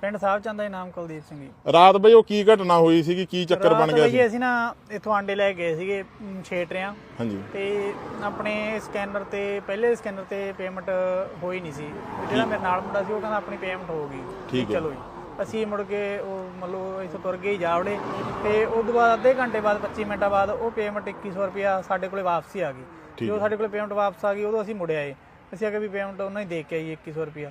ਪਿੰਡ ਸਾਹਿਬ ਚੰਦ ਦਾ ਜੀ ਨਾਮ ਕੁਲਦੀਪ ਸਿੰਘ ਜੀ। ਰਾਤ ਬਈ ਉਹ ਕੀ ਘਟਨਾ ਹੋਈ ਸੀਗੀ? ਕੀ ਚੱਕਰ ਬਣ ਗਿਆ ਸੀ? ਅਸੀਂ ਨਾ ਇਥੋਂ ਆਂਡੇ ਲੈ ਗਏ ਸੀਗੇ ਛੇਟਰਿਆਂ ਹਾਂਜੀ। ਤੇ ਆਪਣੇ ਸਕੈਨਰ ਤੇ ਪਹਿਲੇ ਸਕੈਨਰ ਤੇ ਪੇਮੈਂਟ ਹੋਈ ਨਹੀਂ ਸੀ। ਜਿਹੜਾ ਮੇਰੇ ਨਾਲ ਮੁੰਡਾ ਸੀ ਉਹ ਕਹਿੰਦਾ ਆਪਣੀ ਪੇਮੈਂਟ ਹੋ ਗਈ। ਚਲੋ ਜੀ। ਅਸੀਂ ਮੁੜ ਕੇ ਉਹ ਮਤਲਬ ਇੱਥੋਂ ਤੁਰ ਗਏ ਜਾਵੜੇ। ਤੇ ਉਸ ਤੋਂ ਬਾਅਦ ਅੱਧੇ ਘੰਟੇ ਬਾਅਦ 25 ਮਿੰਟਾਂ ਬਾਅਦ ਉਹ ਪੇਮੈਂਟ 2100 ਰੁਪਿਆ ਸਾਡੇ ਕੋਲੇ ਵਾਪਸੀ ਆ ਗਈ। ਜਦੋਂ ਸਾਡੇ ਕੋਲੇ ਪੇਮੈਂਟ ਵਾਪਸ ਆ ਗਈ ਉਦੋਂ ਅਸੀਂ ਮੁੜ ਆਏ। ਅਸੀਂ ਆਖਿਆ ਵੀ ਪੇਮੈਂਟ ਉਹਨਾਂ ਹੀ ਦੇ ਕੇ ਆਈ 2100 ਰੁਪਿਆ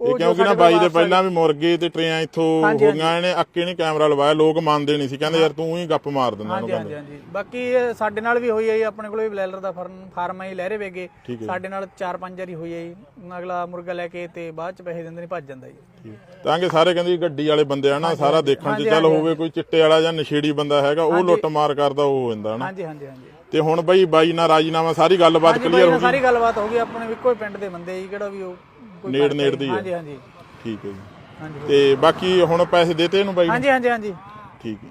ਇਹ ਕਿਉਂਕਿ ਨਾ ਬਾਈ ਦੇ ਪਹਿਲਾਂ ਵੀ ਮੁਰਗੇ ਤੇ ਟਰੇਆਂ ਇੱਥੋਂ ਹੋ ਗਈਆਂ ਇਹਨੇ ਅੱਕੇ ਨੇ ਕੈਮਰਾ ਲਵਾਇਆ ਲੋਕ ਮੰਨਦੇ ਨਹੀਂ ਸੀ ਕਹਿੰਦੇ ਯਾਰ ਤੂੰ ਹੀ ਗੱਪ ਮਾਰ ਦਿੰਦਾ ਉਹਨੂੰ ਹਾਂਜੀ ਹਾਂਜੀ ਹਾਂਜੀ। ਬਾਕੀ ਸਾਡੇ ਨਾਲ ਵੀ ਹੋਈ ਹੈ ਆਪਣੇ ਕੋਲ ਵੀ ਬਲੈਲਰ ਦਾ ਫਾਰਮ ਫਾਰਮ ਹੈ ਲਹਿਰੇ ਵੇਗੇ। ਸਾਡੇ ਨਾਲ ਚਾਰ ਪੰਜ ਵਾਰੀ ਹੋਈ ਹੈ ਅਗਲਾ ਮੁਰਗਾ ਲੈ ਕੇ ਤੇ ਬਾਅਦ ਚ ਪੈਸੇ ਦਿੰਦੇ ਨਹੀਂ ਭੱਜ ਜਾਂਦਾ ਜੀ। ਤਾਂ ਕਿ ਸਾਰੇ ਕਹਿੰਦੇ ਗੱਡੀ ਵਾਲੇ ਬੰਦੇ ਆ ਨਾ ਸਾਰਾ ਦੇਖਣ 'ਚ ਚੱਲ ਹੋਵੇ ਕੋਈ ਚਿੱਟੇ ਵਾਲਾ ਜਾਂ ਨਸ਼ੇੜੀ ਬੰਦਾ ਹੈਗਾ ਉਹ ਲੁੱਟ ਮਾਰ ਕਰਦਾ ਉਹ ਹੋ ਜਾਂਦਾ ਨਾ ਹਾਂਜੀ ਹਾਂਜੀ ਹਾਂਜੀ। ਤੇ ਹੁਣ ਬਈ ਬਾਈ ਨਾਲ ਰਾਜੀਨਾਮਾ ਸਾਰੀ ਗੱਲਬਾਤ ਕਲੀਅਰ ਹੋ ਨਾਲ ਸਾਰੀ ਗੱਲਬਾਤ ਹੋ ਗਈ ਆਪਣੇ ਇੱਕੋ ਹੀ ਪਿੰਡ ਦੇ ਬੰਦੇ ਜੀ ਕਿਹੜਾ ਵੀ ਉਹ ਨੇੜ- ਨੇੜ। ਦੀ ਹੈ। ਹਾਂਜੀ ਹਾਂਜੀ। ਠੀਕ ਹੈ ਜੀ। ਤੇ ਬਾਕੀ ਹੁਣ ਪੈਸੇ ਦੇਤੇ ਇਹਨੂੰ ਬਾਈ ਨੂੰ? ਹਾਂਜੀ ਹਾਂਜੀ ਹਾਂਜੀ। ਠੀਕ ਹੈ।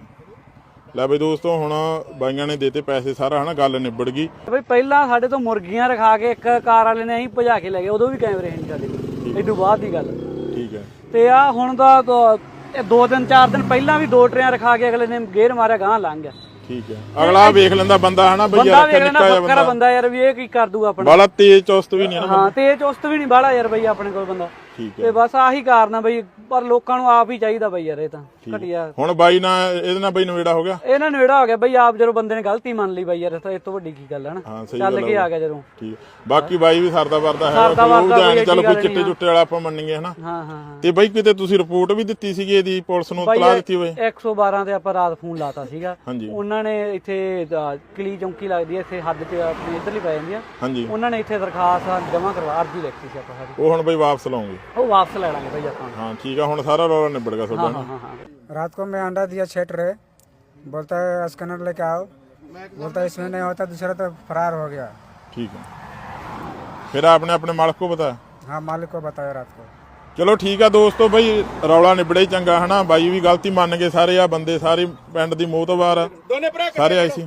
ਲੈ ਬਈ ਦੋਸਤੋ ਹੁਣ ਬਾਈਆਂ ਨੇ ਦੇਤੇ ਪੈਸੇ ਸਾਰਾ ਹਨਾ ਗੱਲ ਨਿਬੜ ਗਈ। ਬਈ ਪਹਿਲਾਂ ਸਾਡੇ ਤੋਂ ਮੁਰਗੀਆਂ ਰਖਾ ਕੇ ਇੱਕ ਕਾਰ ਵਾਲੇ ਨੇ ਅਸੀਂ ਭਜਾ ਕੇ ਲੈ ਗਏ ਉਦੋਂ ਵੀ ਕੈਮਰੇ ਨਹੀਂ ਸਾਡੇ। ਕੋਲ ਇਦੋਂ ਬਾਅਦ ਦੀ ਗੱਲ। ਠੀਕ ਹੈ। ਤੇ ਆ ਹੁਣ ਦਾ ਦੋ- ਇਹ ਦੋ ਦਿਨ ਚਾਰ ਦਿਨ ਪਹਿਲਾਂ ਵੀ ਦੋ ਟਰੇਆਂ ਰਖਾ ਕੇ ਅਗਲੇ ਨੇ ਗੇਰ ਮਾਰਿਆ ਗਾਂ ਲੰਘ ਗਿਆ। ਠੀਕ ਹੈ। ਅਗਲਾ ਵੇਖ ਲੈਂਦਾ ਬੰਦਾ ਹਨਾ ਬਈ ਬੰਦਾ ਯਾਰ ਵੇਖ ਲੈਣਾ ਨਿੱਕਾ ਜਿਹਾ ਬੱਕਰਾ ਬੰਦਾ। ਬੰਦਾ ਯਾਰ ਵੀ ਇਹ ਕੀ ਕਰ ਦੂਗਾ ਆਪਣਾ। ਬਾਲਾ ਤੇਜ਼ ਚੁਸਤ ਵੀ ਨਹੀਂ ਹੈ ਨਾ ਹਾਂ ਤੇ ਇਹ ਚੁਸਤ ਵੀ ਨਹੀਂ ਬਾਹਲਾ ਯਾਰ ਬਈ ਆਪਣੇ ਕੋਲ ਬੰਦਾ। ਠੀਕ ਹੈ। ਤੇ ਬਸ ਆਹੀ ਕਾਰਨ ਆ ਬਈ ਪਰ ਲੋਕਾਂ ਨੂੰ ਆਪ ਹੀ ਚਾਹੀਦਾ ਬਈ ਯਾਰ ਇਹ ਤਾਂ ਘਟਿਆ। ਹੁਣ ਬਾਈ ਨਾਲ ਇਹਦੇ ਨਾਲ ਬਈ ਨਵੇੜਾ ਹੋ ਗਿਆ? ਇਹਨਾਂ ਨੂੰ ਜਿਹੜਾ ਹੋ ਗਿਆ ਬਈ ਆਪ ਜਦੋਂ ਬੰਦੇ ਨੇ ਗਲਤੀ ਮੰਨ ਲਈ ਬਈ ਯਾਰ ਤਾਂ ਇਹ ਤੋਂ ਵੱਡੀ ਕੀ ਗੱਲ ਹੈ ਨਾ ਚੱਲ ਕੇ ਆ ਗਿਆ ਜਦੋਂ। ਠੀਕ। ਬਾਕੀ ਬਾਈ ਵੀ ਸਰਦਾ ਵਰਦਾ ਹੈ ਕੋਈ ਚਲੋ ਕੋਈ ਚਿੱਟੇ ਚੁੱਟੇ ਵਾਲਾ ਆਪਾਂ ਮੰਨੀਏ ਹਨਾ? ਹਾਂ ਹਾਂ ਹਾਂ। ਤੇ ਬਾਈ ਕਿਤੇ ਤੁਸੀਂ ਰਿਪੋਰਟ ਵੀ ਦਿੱਤੀ ਸੀਗੀ ਇਹਦੀ ਪੁਲਿਸ ਨੂੰ ਤਲਾ ਦਿੱਤੀ ਹੋਵੇ? 112 ਤੇ ਆਪਾਂ ਰਾਤ ਫੋਨ ਲਾਤਾ ਸੀਗਾ। ਉਹਨਾਂ ਨੇ ਇੱਥੇ ਕਲੀ ਚੌਂਕੀ ਲੱਗਦੀ ਹੈ ਇੱਥੇ ਹੱਦ 'ਚ ਆਪਣੀ ਇੱਧਰਲੀ ਪੈ ਜਾਂਦੀ ਆ। ਉਹਨਾਂ ਨੇ ਇੱਥੇ ਦਰਖਾਸਤ ਜਮ੍ਹਾਂ ਕਰਵਾ ਅਰਜੀ ਲਿਖੀ ਸੀ ਆਪਾਂ ਸਾਡੀ ਉਹ ਹੁਣ ਬਈ ਵਾਪਸ ਲਾਉਂਗੇ। ਉਹ ਵਾਪਸ ਲੈ ਲਾਂਗੇ ਭਾਈ ਆਪਾਂ ਹਾਂ ਠੀਕ ਆ ਹੁਣ ਸਾਰਾ ਰੌਲਾ ਨਿਬੜ ਗਿਆ ਤੁਹਾਡਾ ਹਾਂ ਹਾਂ ਹਾਂ रात को मैं अंडा दिया छेट रहे बोलता है स्कैनर लेके आओ बोलता है इसमें नहीं होता दूसरा तो फरार हो गया ਠੀਕ ਹੈ ਫਿਰ ਆਪਨੇ ਆਪਣੇ ਮਾਲਕ ਕੋ ਬਤਾਇਆ हाँ मालिक को बताया रात को ਚਲੋ ਠੀਕ ਆ ਦੋਸਤੋ ਬਈ ਰੌਲਾ ਨਿਬੜੇ ਹੀ ਚੰਗਾ ਹਨਾ ਬਾਈ ਵੀ ਗਲਤੀ ਮੰਨ ਗਏ ਸਾਰੇ ਆ ਬੰਦੇ ਸਾਰੇ ਪਿੰਡ ਦੀ ਮੋਤਬਾਰ ਆ ਸਾਰੇ ਆਏ ਸੀ